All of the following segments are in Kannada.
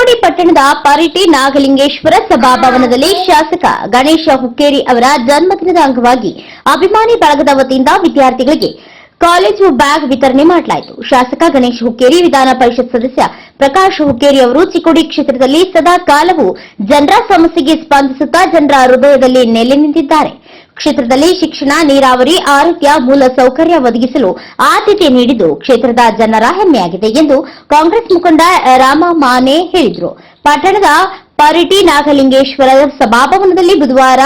ಚಿಕ್ಕೋಡಿ ಪಟ್ಟಣದ ಪರಿಟಿ ನಾಗಲಿಂಗೇಶ್ವರ ಸಭಾಭವನದಲ್ಲಿ ಶಾಸಕ ಗಣೇಶ ಹುಕ್ಕೇರಿ ಅವರ ಜನ್ಮದಿನದ ಅಂಗವಾಗಿ ಅಭಿಮಾನಿ ಬಳಗದ ವತಿಯಿಂದ ವಿದ್ಯಾರ್ಥಿಗಳಿಗೆ ಕಾಲೇಜು ಬ್ಯಾಗ್ ವಿತರಣೆ ಮಾಡಲಾಯಿತು. ಶಾಸಕ ಗಣೇಶ್ ಹುಕ್ಕೇರಿ, ವಿಧಾನ ಪರಿಷತ್ ಸದಸ್ಯ ಪ್ರಕಾಶ್ ಹುಕ್ಕೇರಿ ಅವರು ಚಿಕ್ಕೋಡಿ ಕ್ಷೇತ್ರದಲ್ಲಿ ಸದಾ ಕಾಲವೂ ಜನರ ಸಮಸ್ಯೆಗೆ ಸ್ಪಂದಿಸುತ್ತಾ ಜನರ ಹೃದಯದಲ್ಲಿ ನೆಲೆ ನಿಂತಿದ್ದಾರೆ. ಕ್ಷೇತ್ರದಲ್ಲಿ ಶಿಕ್ಷಣ, ನೀರಾವರಿ, ಆರೋಗ್ಯ, ಮೂಲ ಸೌಕರ್ಯ ಒದಗಿಸಲು ಆದ್ಯತೆ ನೀಡಿದ್ದು ಕ್ಷೇತ್ರದ ಜನರ ಹೆಮ್ಮೆಯಾಗಿದೆ ಎಂದು ಕಾಂಗ್ರೆಸ್ ಮುಖಂಡ ರಾಮ ಮಾನೆ ಹೇಳಿದರು. ಪಟ್ಟಣದ ಪರಿಟಿ ನಾಗಲಿಂಗೇಶ್ವರ ಸಭಾಭವನದಲ್ಲಿ ಬುಧವಾರ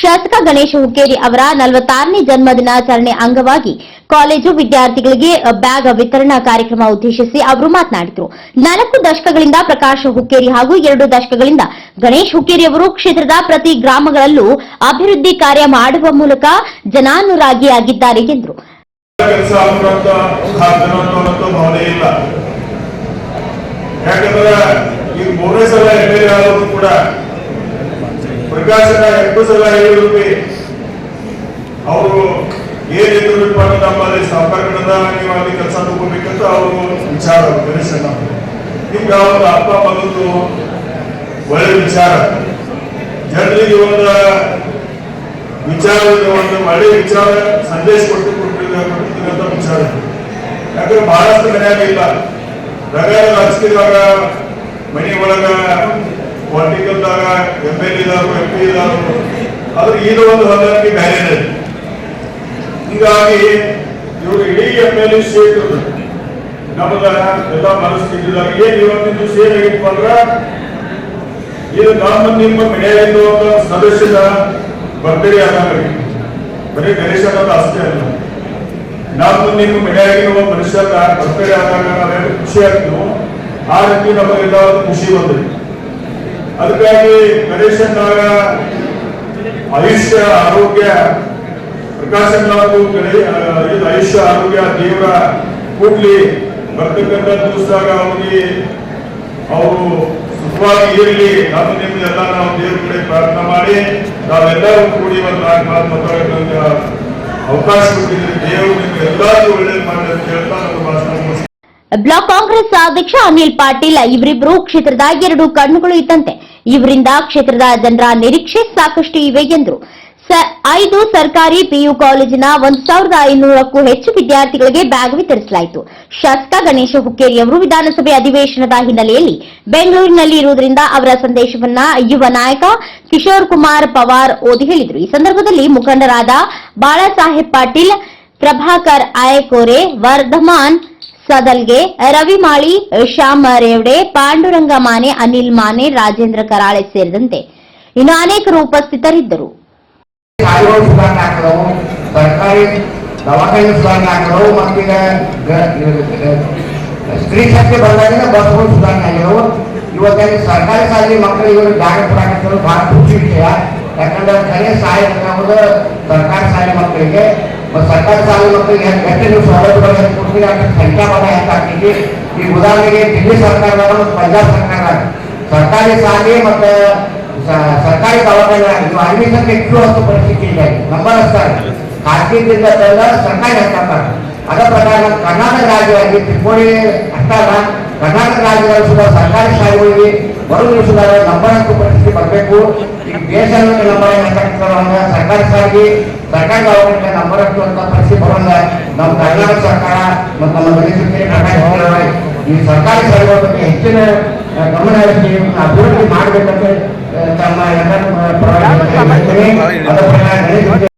ಶಾಸಕ ಗಣೇಶ ಹುಕ್ಕೇರಿ ಅವರ ನಲವತ್ತಾರನೇ ಜನ್ಮ ದಿನಾಚರಣೆ ಅಂಗವಾಗಿ ಕಾಲೇಜು ವಿದ್ಯಾರ್ಥಿಗಳಿಗೆ ಬ್ಯಾಗ್ ವಿತರಣಾ ಕಾರ್ಯಕ್ರಮ ಉದ್ದೇಶಿಸಿ ಅವರು ಮಾತನಾಡಿದರು. ನಾಲ್ಕು ದಶಕಗಳಿಂದ ಪ್ರಕಾಶ ಹುಕ್ಕೇರಿ ಹಾಗೂ ಎರಡು ದಶಕಗಳಿಂದ ಗಣೇಶ್ ಹುಕ್ಕೇರಿ ಅವರು ಕ್ಷೇತ್ರದ ಪ್ರತಿ ಗ್ರಾಮಗಳಲ್ಲೂ ಅಭಿವೃದ್ಧಿ ಕಾರ್ಯ ಮಾಡುವ ಮೂಲಕ ಜನಾನುರಾಗಿಯಾಗಿದ್ದಾರೆ ಎಂದರು. ಪ್ರಕಾಶನ ಎಂಟು ಸಲ ಹೇಳಿದ್ರು ಅವರು ಏನಿದ್ರು ನಮ್ಮಲ್ಲಿ ಸಂಪರ್ಕದ ನೀವು ಅಲ್ಲಿ ಕೆಲಸ ತಗೋಬೇಕಂತ ಅವರು ವಿಚಾರ ಗಣೇಶನ ನಿಮ್ಗೆ ಅವ್ರ ಅಪ್ಪ ಮಗದ್ದು ಒಳ್ಳೆ ವಿಚಾರ. ಜನರಿಗೆ ಒಂದು ವಿಚಾರ ಒಂದು ಒಳ್ಳೆ ವಿಚಾರ ಸಂದೇಶ ಕೊಟ್ಟು ಕೊಟ್ಟಿರ್ತಕ್ಕಂಥ ವಿಚಾರ. ಯಾಕಂದ್ರೆ ಬಹಳಷ್ಟು ಮನ್ಯಾಗ ಇಲ್ಲ. ರಗಾರ ರಾಜಕೀಯದಾಗ ಮನೆ ಒಳಗ ಪೊಲಿಟಿಕಲ್ದಾಗ ಎಂ ಎಲ್ ಇದಾರು ಎಂ ಪಿ ಇದಾರು ಆದ್ರೆ ಇದು ಒಂದು ಹೊಂದಾಣಿಕೆ ಬ್ಯಾರೆ ಹೀಗಾಗಿ ಇವರು ಇಡೀ ಎಂ ಎಲ್ ಎ ಸೀಟ್ ನಮ್ಮದ ಎಲ್ಲ ಮನಸ್ಥಿತಿದಾಗ ಏನ್ ಇವತ್ತಿನ ದಿವಸ ಏನಾಗಿತ್ತು ಅಂದ್ರ, ಇದು ನಮ್ಮ ನಿಮ್ಮ ಮನೆಯಲ್ಲಿ ಒಂದು ಸದಸ್ಯದ ಬರ್ತ್ಡೇ ಆದಾಗ ಬರೀ ಗಣೇಶ ಅನ್ನೋದು ಅಷ್ಟೇ ಅಲ್ಲ. ನಮ್ಮ ನಿಮ್ಮ ಮನೆಯಾಗಿನ ಒಬ್ಬ ಮನುಷ್ಯನ ಬರ್ತ್ಡೇ ಆದಾಗ ನಾವೇನು ಖುಷಿ ಆಗ್ತೀವೋ. ಆ ರೀತಿ ನಮಗೆಲ್ಲ ಖುಷಿ ಬಂದ್ರಿ ಅದಕ್ಕಾಗಿ ಗಣೇಶನಾಗ ಆಯುಷ್ಯ, ಆರೋಗ್ಯ ಪ್ರಕಾಶನ್ ನಾವು ಆಯುಷ್ಯ, ಆರೋಗ್ಯ ದೇವರ ಕೂಡ್ಲಿ ಬರ್ತಕ್ಕಂಥ ದಿವಸದಾಗ ಅವರಿಗೆ ಅವರು ಸುಖವಾಗಿ ಇರಲಿ. ನಮ್ಮ ನಿಮ್ದೆಲ್ಲ ನಾವು ದೇವ್ರ ಕಡೆ ಪ್ರಾರ್ಥನೆ ಮಾಡಿ, ನಾವೆಲ್ಲರೂ ಕೂಡಿ ಒಂದು ನಾಲ್ಕು ಮಾತು ಮಾತಾಡೋಕೆ ಅವಕಾಶ ಕೊಟ್ಟಿದ್ರೆ ದೇವರು ನಿಮ್ಗೆ ಎಲ್ಲರಿಗೂ ಒಳ್ಳೇದು ಮಾಡಿ ಅಂತ ಹೇಳ್ತಾ ನಮ್ಮ ಭಾಷಣ ಬ್ಲಾಕ್ ಕಾಂಗ್ರೆಸ್ ಅಧ್ಯಕ್ಷ ಅನಿಲ್ ಪಾಟೀಲ್, ಇವರಿಬ್ರು ಕ್ಷೇತ್ರದ ಎರಡು ಕಣ್ಣುಗಳು ಇದ್ದಂತೆ ಇವರಿಂದ ಕ್ಷೇತ್ರದ ಜನರ ನಿರೀಕ್ಷೆ ಸಾಕಷ್ಟು ಇವೆ ಎಂದರು ಐದು ಸರ್ಕಾರಿ ಪಿಯು ಕಾಲೇಜಿನ ಒಂದು ಸಾವಿರದ ಐನೂರಕ್ಕೂ ಹೆಚ್ಚು ವಿದ್ಯಾರ್ಥಿಗಳಿಗೆ ಬ್ಯಾಗ್ ವಿತರಿಸಲಾಯಿತು. ಶಾಸಕ ಗಣೇಶ ಹುಕ್ಕೇರಿ ಅವರು ವಿಧಾನಸಭೆ ಅಧಿವೇಶನದ ಹಿನ್ನೆಲೆಯಲ್ಲಿ ಬೆಂಗಳೂರಿನಲ್ಲಿ ಇರುವುದರಿಂದ ಅವರ ಸಂದೇಶವನ್ನ ಯುವ ನಾಯಕ ಕಿಶೋರ್ ಕುಮಾರ್ ಪವಾರ್ ಓದಿ ಹೇಳಿದರು. ಈ ಸಂದರ್ಭದಲ್ಲಿ ಮುಖಂಡರಾದ ಬಾಳಾಸಾಹೇಬ್ ಪಾಟೀಲ್, ಪ್ರಭಾಕರ್ ಆಯಕೋರೆ, ವರ್ಧಮಾನ್ ಸದಲ್ಗೆ ರವಿ ಮಾಳಿ, ಶ್ಯಾಮ್ ರೇವಡೆ ಪಾಂಡುರಂಗ ಮಾನೆ, ಅನಿಲ್ ಮಾನೆ, ರಾಜೇಂದ್ರ ಕರಾಳೆ ಸೇರಿದಂತೆ ಇನ್ನು ಅನೇಕರು ಉಪಸ್ಥಿತರಿದ್ದರು. ಯಾಕಂದ್ರೆ ಕಲೆ ಸಹಾಯ ಸರ್ಕಾರಿ ಶಾಲೆ ಮಕ್ಕಳಿಗೆ. ಸರ್ಕಾರಿ ಶಾಲೆ ಮಕ್ಕಳಿಗೆ ನೀವು ಸೌಲಭ್ಯಗಳು ಕೊಡ್ತೀರಿ ಅಷ್ಟು ಸಂಖ್ಯಾಬಲ ಹೆಚ್ಚಾಗ್ತೈತಿ ಈಗ ಉದಾಹರಣೆಗೆ ದಿಲ್ಲಿ ಸರ್ಕಾರ ಮತ್ತು ಪಂಜಾಬ್ ಸರ್ಕಾರ ಸರ್ಕಾರಿ ಶಾಲೆ ಮತ್ತು ಸರ್ಕಾರಿ ದವಾಖಾನೆ ಇವು ಅಡ್ಮಿಷನ್ ಹತ್ತು ಪರಿಸ್ಥಿತಿ ಇದೆ. ನಂಬರ್ ಅಷ್ಟಾರೆ ಖಾಸಗಿದಿಂದ ತಂದ ಸರ್ಕಾರಿ ಹಾಕ್ತಾರೆ ಅದರ ಪ್ರಕಾರ ಕರ್ನಾಟಕ ರಾಜ್ಯವಾಗಿ ತ್ರಿಕೋಣಿ ಅಷ್ಟಲ್ಲ ಕರ್ನಾಟಕ ರಾಜ್ಯದಲ್ಲಿ ಸುಧಾರ ಸರ್ಕಾರಿ ಶಾಲೆಗಳಿಗೆ ಬರುವ ಸುಧಾ ನಂಬರ್ ಹತ್ತು ಪರಿಸ್ಥಿತಿ ಬರಬೇಕು. ಈಗ ದೇಶ ಸರ್ಕಾರಿ ಶಾಲೆಗೆ ಸರ್ಕಾರಿ ದವಾಖಾನೆ ನಂಬರ್ ಹತ್ತು ಅಂತ ಪರಿಸ್ಥಿತಿ ಬರೋಲ್ಲ. ನಮ್ಮ ಕರ್ನಾಟಕ ಸರ್ಕಾರ ಮತ್ತು ನಮ್ಮ ಕರ್ನಾಟಕ ಈ ಸರ್ಕಾರಿ ಶಾಲೆಗಳ ಬಗ್ಗೆ ಹೆಚ್ಚಿನ ಗಮನ ಹರಿಸಿ ಅಭಿವೃದ್ಧಿ ಮಾಡಬೇಕಂತ ತಮ್ಮ ಎಲ್ಲ